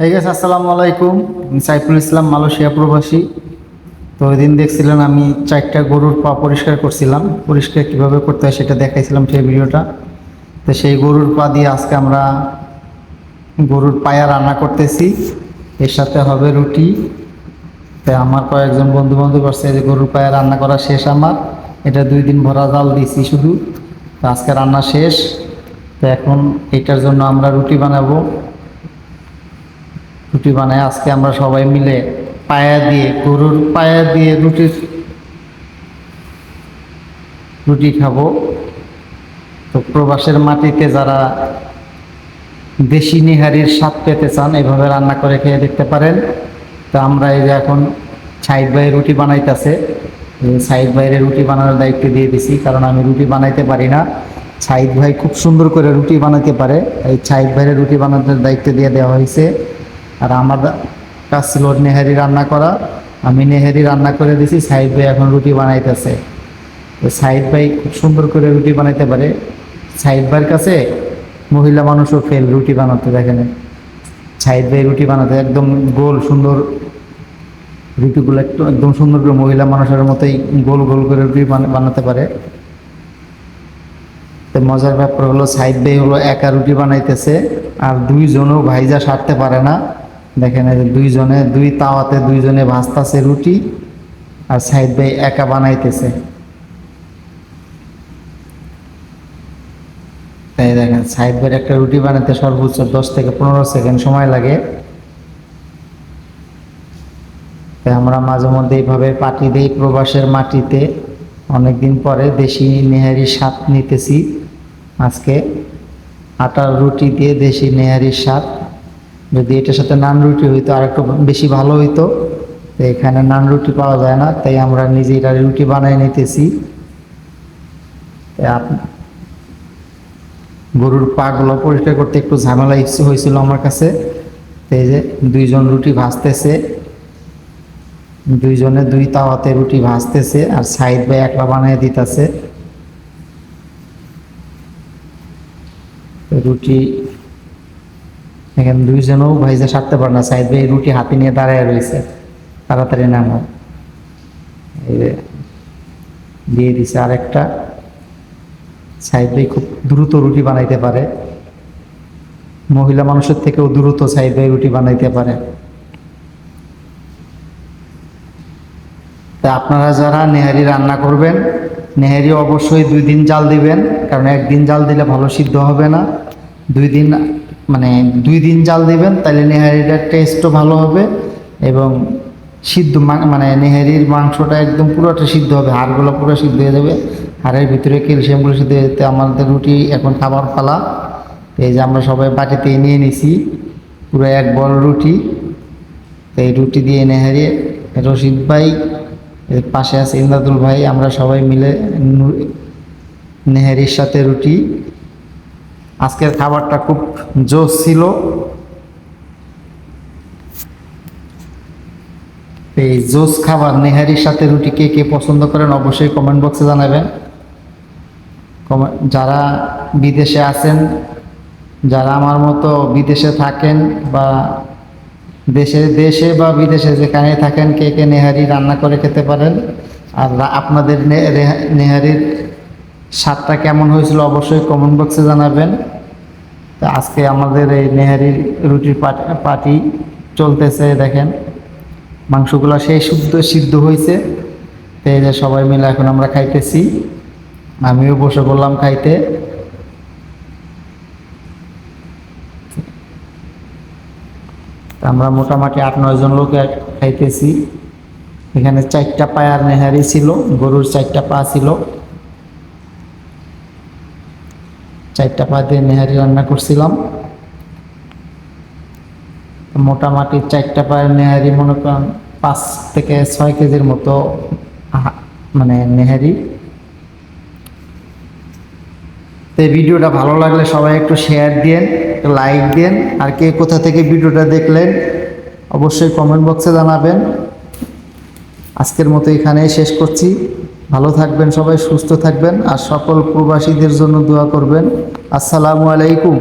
এই গেছে আসসালামু আলাইকুম সাইফুল ইসলাম, মালয়েশিয়া প্রবাসী। তো ওই দিন দেখছিলেন আমি চারটা গরুর পা পরিষ্কার করছিলাম। পরিষ্কার কীভাবে করতে হয় সেটা দেখাইছিলাম সেই ভিডিওটা। তো সেই গরুর পা দিয়ে আজকে আমরা গরুর পায়া রান্না করতেছি। এর সাথে হবে রুটি। তো আমার কয়েকজন বন্ধু বান্ধব আসছে যে গরুর পায়া রান্না করা শেষ আমার। এটা দুই দিন ভরা জাল দিয়েছি শুধু। তো আজকে রান্না শেষ। তো এখন এটার জন্য আমরা রুটি বানাবো। রুটি বানায়, আজকে আমরা সবাই মিলে পায়া দিয়ে, গরুর পায়া দিয়ে রুটির রুটি খাব। তো প্রবাসের মাটিতে যারা দেশি নিহারির স্বাদ পেতে চান, এভাবে রান্না করে খেয়ে দেখতে পারেন। তো আমরা এই যে এখন সাইড বাই রুটি বানাইতেছে সাইড বাইরে রুটি বানানোর দায়িত্ব দিয়ে দিছি, কারণ আমি রুটি বানাইতে পারি না। সাইদ ভাই খুব সুন্দর করে রুটি বানাতে পারে, এই সাইদ ভাইয়ের রুটি বানানোর দায়িত্ব দিয়ে দেওয়া হয়েছে। আর আমার কাজ ছিল নেহারি রান্না করা। আমি নেহারি রান্না করে দিছি সাইদ ভাই এখন রুটি বানাইতেছে। তো সাইদ ভাই খুব সুন্দর করে রুটি বানাইতে পারে। সাইদ ভাইয়ের কাছে মহিলা মানুষও ফেল রুটি বানাতে দেখেন। সাইদ ভাই রুটি বানাতে একদম গোল সুন্দর রুটিগুলো একটু একদম সুন্দর করে মহিলা মানুষের মতোই গোল গোল করে রুটি বানা- বানাতে পারে। তো মজার ব্যাপার হলো সাইদ ভাই হলো একা রুটি বানাইতেছে, আর দুইজনও ভাইজা সারতে পারে না। দেখেন এই যে দুইজনে, দুই তাওয়াতে দুইজনে ভাজতাছে রুটি আর সাইদ ভাই একা বানাইতেছে। তাই দেখেন, সাইদ ভাইয়ের একটা রুটি বানাতে সর্বোচ্চ দশ থেকে পনেরো সেকেন্ড সময় লাগে। তাই আমরা মাঝে মধ্যে এইভাবে পাটি দেই প্রবাসের মাটিতে। অনেকদিন পরে দেশি নেহারি স্বাদ নিতেছি আজকে। আটার রুটি দিয়ে দেশি নেহারির স্বাদ। যদি এটার সাথে নান রুটি হইতো আর একটু বেশি ভালো হইতো। তো এখানে নান রুটি পাওয়া যায় না, তাই আমরা নিজেরা রুটি বানাই নিতেছি। গরুর পাগুলো পরিষ্কার করতে একটু ঝামেলা ইচ্ছে হয়েছিল আমার কাছে। এই যে দুইজন রুটি ভাজতেছে, দুইজনে দুই তাওয়াতে রুটি ভাজতেছে, আর সাইড বাই একলা বানিয়ে দিতেছে। রুটি এখানে দুইজনও ভাইজে সারতে পারে না। সাইড বাই রুটি হাতে নিয়ে দাঁড়ায় রয়েছে। তাড়াতাড়ি নামো। এই দিয়ে দিছে আরেকটা। সাইড বাই খুব দ্রুত রুটি বানাইতে পারে। মহিলা মানুষের থেকেও দ্রুত সাইড বাই রুটি বানাইতে পারে। তা আপনারা যারা নেহারি রান্না করবেন, নেহারি অবশ্যই দুই দিন জাল দিবেন, কারণ একদিন জাল দিলে ভালো সিদ্ধ হবে না। দুই দিন মানে দুই দিন জাল দিবেন তাহলে নেহারিটার টেস্টও ভালো হবে এবং সিদ্ধ মানে নেহারির মাংসটা একদম পুরোটা সিদ্ধ হবে, হাড়গুলো পুরো সিদ্ধ হয়ে যাবে। হাড়ের ভিতরে ক্যালসিয়ামগুলো সিদ্ধ হয়ে যেতে আমাদের রুটি এখন খাবার পালা। এই যে আমরা সবাই বাটিতে নিয়ে নিছি, পুরো এক বড় রুটি। এই রুটি দিয়ে নেহারি রশিদ ভাই, এর পাশে আছে ইমদাদুল ভাই, আমরা সবাই মিলে নেহারির সাথে রুটি। আজকের খাবারটা খুব জোশ ছিল। এই জোস খাবার নেহারির সাথে রুটি কে কে পছন্দ করেন অবশ্যই কমেন্ট বক্সে জানাবেন। যারা বিদেশে আছেন, যারা আমার মতো বিদেশে থাকেন বা দেশে দেশে বা বিদেশে যেখানে থাকেন, কে কে নেহারি রান্না করে খেতে পারেন। আর আপনাদের নেহারির স্বাদটা কেমন হয়েছিল অবশ্যই কমেন্ট বক্সে জানাবেন। আজকে আমাদের এই নেহারির রুটির পাটি চলতেছে, দেখেন। মাংসগুলো সেই শুদ্ধ, সিদ্ধ হয়েছে তো এই যে সবাই মিলে এখন আমরা খাইতেছি। আমিও বসে বললাম খাইতে। আমরা মোটামুটি আট, নয় জন লোক খাইতেছি। এখানে চারটা পায়ার নেহারি ছিল, গরুর চারটা পা ছিল। চারটা পা দিয়ে নেহারি রান্না করছিলাম। মোটামুটি চারটা পায়ের নেহারি মনে করেন পাঁচ থেকে ছয় কেজির মতো মানে নেহারি। তো ভিডিওটা ভালো লাগলে সবাই একটু শেয়ার দিন লাইক দিন আর কে কোথা থেকে ভিডিওটা দেখলেন, অবশ্যই কমেন্ট বক্সে জানাবেন। আজকের মতো এখানেই শেষ করছি। ভালো থাকবেন সবাই সুস্থ থাকবেন আর সকল প্রবাসীদের জন্য দোয়া করবেন। আসসালামু আলাইকুম।